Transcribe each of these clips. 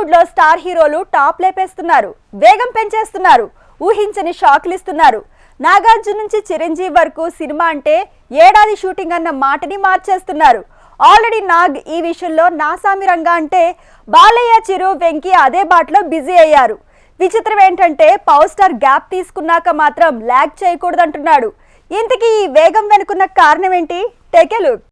టాలీవుడ్లో స్టార్ హీరోలు టాప్ లేపేస్తున్నారు వేగం పెంచేస్తున్నారు ఊహించని షాక్లు ఇస్తున్నారు. నాగార్జున నుంచి చిరంజీవి వరకు సినిమా అంటే ఏడాది షూటింగ్ అన్న మాటని మార్చేస్తున్నారు. ఆల్రెడీ నాగ్ ఈ విషయంలో నాసామిరంగా అంటే బాలయ్య చిరు వెంకీ అదే బాటలో బిజీ అయ్యారు. విచిత్రం ఏంటంటే పవర్ స్టార్ గ్యాప్ తీసుకున్నాక మాత్రం ల్యాగ్ చేయకూడదంటున్నాడు. ఇంతకీ ఈ వేగం వెనుకున్న కారణం ఏంటి? టేక్ ఏ లుక్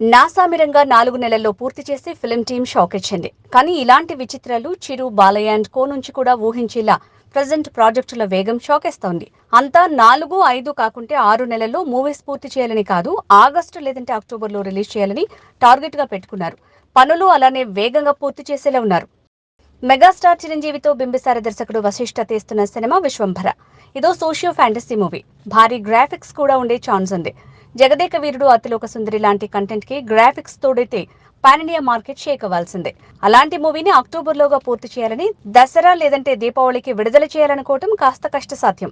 నాసామిరంగా నాలుగు నెలల్లో పూర్తి చేసి ఫిలిం టీం షాక్ ఇచ్చింది. కానీ ఇలాంటి విచిత్రాలు చిరు బాలయ్య అండ్ కో నుంచి కూడా ఊహించేలా ప్రజెంట్ ప్రాజెక్టుల వేగం షాకేస్తోంది. అంతా నాలుగు ఐదు కాకుంటే ఆరు నెలల్లో మూవీస్ పూర్తి చేయాలని కాదు ఆగస్టు లేదంటే అక్టోబర్లో రిలీజ్ చేయాలని టార్గెట్గా పెట్టుకున్నారు. పనులు అలానే వేగంగా పూర్తి చేసేలా ఉన్నారు. మెగాస్టార్ చిరంజీవితో బింబిసార దర్శకుడు వశిష్ఠ తీస్తున్న సినిమా విశ్వంభర. ఇదో సోషియో ఫ్యాంటసీ మూవీ. భారీ గ్రాఫిక్స్ కూడా ఉండే ఛాన్స్ ఉంది. జగదేక వీరుడు అతిలోక సుందరి లాంటి కంటెంట్కి గ్రాఫిక్స్ తోడైతే పాన్ ఇండియా మార్కెట్ షేక్ అవ్వాల్సిందే అలాంటి మూవీని అక్టోబర్ లోగా పూర్తి చేయాలని దసరా లేదంటే దీపావళికి విడుదల చేయాలనుకోవటం కాస్త కష్టసాధ్యం.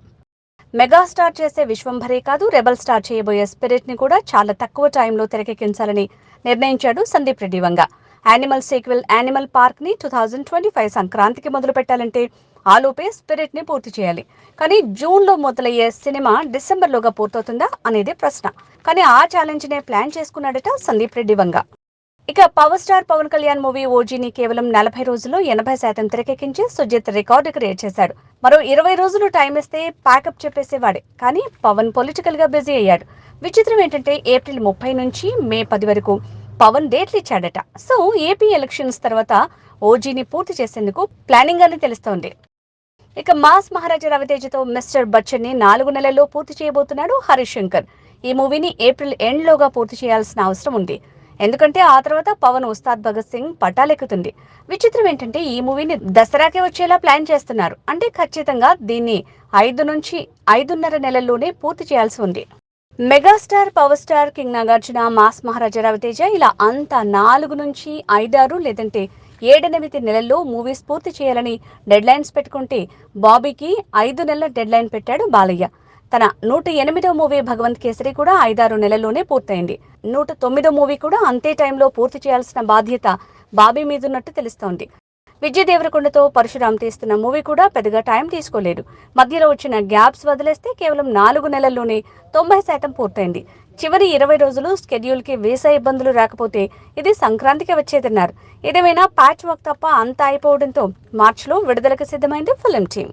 మెగాస్టార్ చేసే విశ్వంభరే కాదు రెబల్ స్టార్ చేయబోయే స్పిరిట్ని కూడా చాలా తక్కువ టైంలో తెరకెక్కించాలని నిర్ణయించాడు Sandeep Reddy Vanga. Animal sequel Animal పార్క్ని two thousand twenty five సంక్రాంతికి మొదలు పెట్టాలంటే ఆలోపే స్పిరిట్ని పూర్తి చేయాలి. కానీ జూన్లో మొదలయ్యే సినిమా డిసెంబర్ లోగా పూర్తవుతుందా అనేది ప్రశ్న. కానీ ఆ ఛాలెంజ్ నే ప్లాన్ చేసుకున్నాడట సందీప్ రెడ్డి వంగ. ఇక power star Pawan Kalyan movie ఓజీని కేవలం నలభై రోజుల్లో ఎనభై శాతం తెరకెక్కించి సుజిత్ రికార్డు క్రియేట్ చేశాడు. మరో ఇరవై రోజులు టైం ఇస్తే ప్యాకప్ చెప్పేసేవాడే. కానీ పవన్ పొలిటికల్గా బిజీ అయ్యాడు. విచిత్రం ఏంటంటే ఏప్రిల్ ముప్పై నుంచి మే పది వరకు పవన్ డేట్లు ఇచ్చాడట. సో ఏపీ ఎలక్షన్స్ తర్వాత ఓజీని పూర్తి చేసేందుకు ప్లానింగ్ అని తెలుస్తోంది. ఇక మాస్ మహారాజా రవితేజతో మిస్టర్ బచ్చన్ని నాలుగు నెలల్లో పూర్తి చేయబోతున్నాడు హరిశంకర్. శంకర్ ఈ మూవీని ఏప్రిల్ ఎండ్ లోగా పూర్తి చేయాల్సిన అవసరం ఉంది. ఎందుకంటే ఆ తర్వాత పవన్ ఉస్తాద్ భగత్ సింగ్ పట్టాలెక్కుతుంది విచిత్రం ఏంటంటే ఈ మూవీని దసరాకే వచ్చేలా ప్లాన్ చేస్తున్నారు. అంటే ఖచ్చితంగా దీన్ని ఐదు నుంచి ఐదున్నర నెలల్లోనే పూర్తి చేయాల్సి ఉంది. Megastar power star king Nagarjuna mass Maharaja Ravi Teja ఇలా అంతా నాలుగు నుంచి ఐదారు లేదంటే ఏడెనిమిది నెలల్లో మూవీస్ పూర్తి చేయాలని డెడ్ లైన్స్ పెట్టుకుంటే బాబీకి ఐదు నెలల డెడ్ లైన్ పెట్టాడు బాలయ్య. తన నూట ఎనిమిదో మూవీ భగవంత్ కేసరి కూడా ఐదారు నెలల్లోనే పూర్తయింది. నూట తొమ్మిదో మూవీ కూడా అంతే టైంలో పూర్తి చేయాల్సిన బాధ్యత బాబీ మీదున్నట్టు తెలుస్తోంది. విజయ్ దేవరకొండతో పరశురామ్ తీస్తున్న మూవీ కూడా పెద్దగా టైం తీసుకోలేదు. మధ్యలో వచ్చిన గ్యాప్స్ వదిలేస్తే కేవలం నాలుగు నెలల్లోనే తొంభై శాతం పూర్తయింది. చివరి ఇరవై రోజులు స్కెడ్యూల్కి వీసా ఇబ్బందులు రాకపోతే ఇది సంక్రాంతికి వచ్చేదన్నారు. ఏదేమైనా ప్యాచ్ వర్క్ తప్ప అంతా అయిపోవడంతో మార్చిలో విడుదలకు సిద్ధమైంది ఫిలిం టీం.